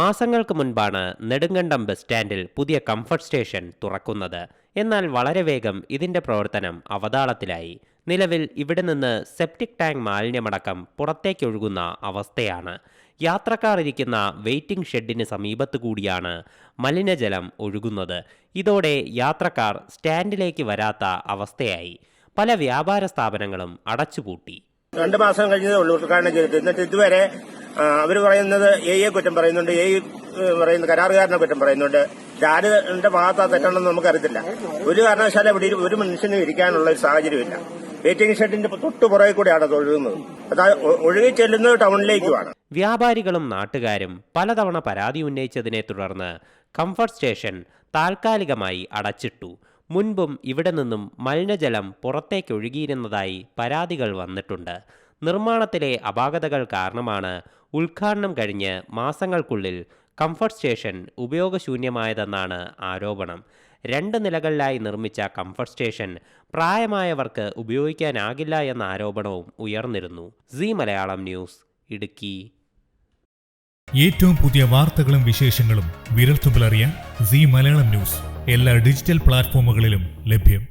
മാസങ്ങൾക്ക് മുൻപാണ് നെടുങ്കണ്ടം ബസ് സ്റ്റാൻഡിൽ പുതിയ കംഫർട്ട് സ്റ്റേഷൻ തുറക്കുന്നത്. എന്നാൽ വളരെ വേഗം ഇതിന്റെ പ്രവർത്തനം അവതാളത്തിലായി. നിലവിൽ ഇവിടെ നിന്ന് സെപ്റ്റിക് ടാങ്ക് മാലിന്യമടക്കം പുറത്തേക്കൊഴുകുന്ന അവസ്ഥയാണ്. യാത്രക്കാർ ഇരിക്കുന്ന വെയിറ്റിംഗ് ഷെഡിന് സമീപത്തു കൂടിയാണ് മലിനജലം ഒഴുകുന്നത്. ഇതോടെ യാത്രക്കാർ സ്റ്റാൻഡിലേക്ക് വരാത്ത അവസ്ഥയായി. പല വ്യാപാര സ്ഥാപനങ്ങളും അടച്ചുപൂട്ടി. രണ്ട് മാസം കഴിഞ്ഞതേ ഉള്ളൂ ഉദ്ഘാടനം ചെയ്തിട്ട്. എന്നിട്ട് ഇതുവരെ അവർ പറയുന്നത് എ എ കുറ്റം പറയുന്നുണ്ട് എ പറയുന്ന കരാറുകാരനെ കുറ്റം പറയുന്നുണ്ട്. ആരുടെ ഭാഗത്ത് തെറ്റാണെന്ന് നമുക്കറിയത്തില്ല. ഒരു കാരണവശാലും ഇവിടെ ഒരു മനുഷ്യനും ഇരിക്കാനുള്ള ഒരു സാഹചര്യമില്ല. വെയിറ്റിംഗ് ഷെഡിന്റെ തൊട്ടു പുറകെ കൂടെയാണ് ഒഴുകുന്നത്. അതായത് ഒഴുകി ചെല്ലുന്നത് ടൗണിലേക്കുമാണ്. വ്യാപാരികളും നാട്ടുകാരും പലതവണ പരാതി ഉന്നയിച്ചതിനെ തുടർന്ന് കംഫർട്ട് സ്റ്റേഷൻ താൽക്കാലികമായി അടച്ചിട്ടു. മുൻപും ഇവിടെ നിന്നും മലിനജലം പുറത്തേക്കൊഴുകിയിരുന്നതായി പരാതികൾ വന്നിട്ടുണ്ട്. നിർമ്മാണത്തിലെ അപാകതകൾ കാരണമാണ് ഉദ്ഘാടനം കഴിഞ്ഞ് മാസങ്ങൾക്കുള്ളിൽ കംഫർട്ട് സ്റ്റേഷൻ ഉപയോഗശൂന്യമായതെന്നാണ് ആരോപണം. രണ്ട് നിലകളിലായി നിർമ്മിച്ച കംഫർട്ട് സ്റ്റേഷൻ പ്രായമായവർക്ക് ഉപയോഗിക്കാനാകില്ല എന്ന ആരോപണവും ഉയർന്നിരുന്നു. C Malayalam news Idukki. ഏറ്റവും പുതിയ വാർത്തകളും വിശേഷങ്ങളും വിരൽത്തുമ്പിലറിയാൻ സി മലയാളം ന്യൂസ് എല്ലാ ഡിജിറ്റൽ പ്ലാറ്റ്ഫോമുകളിലും ലഭ്യം.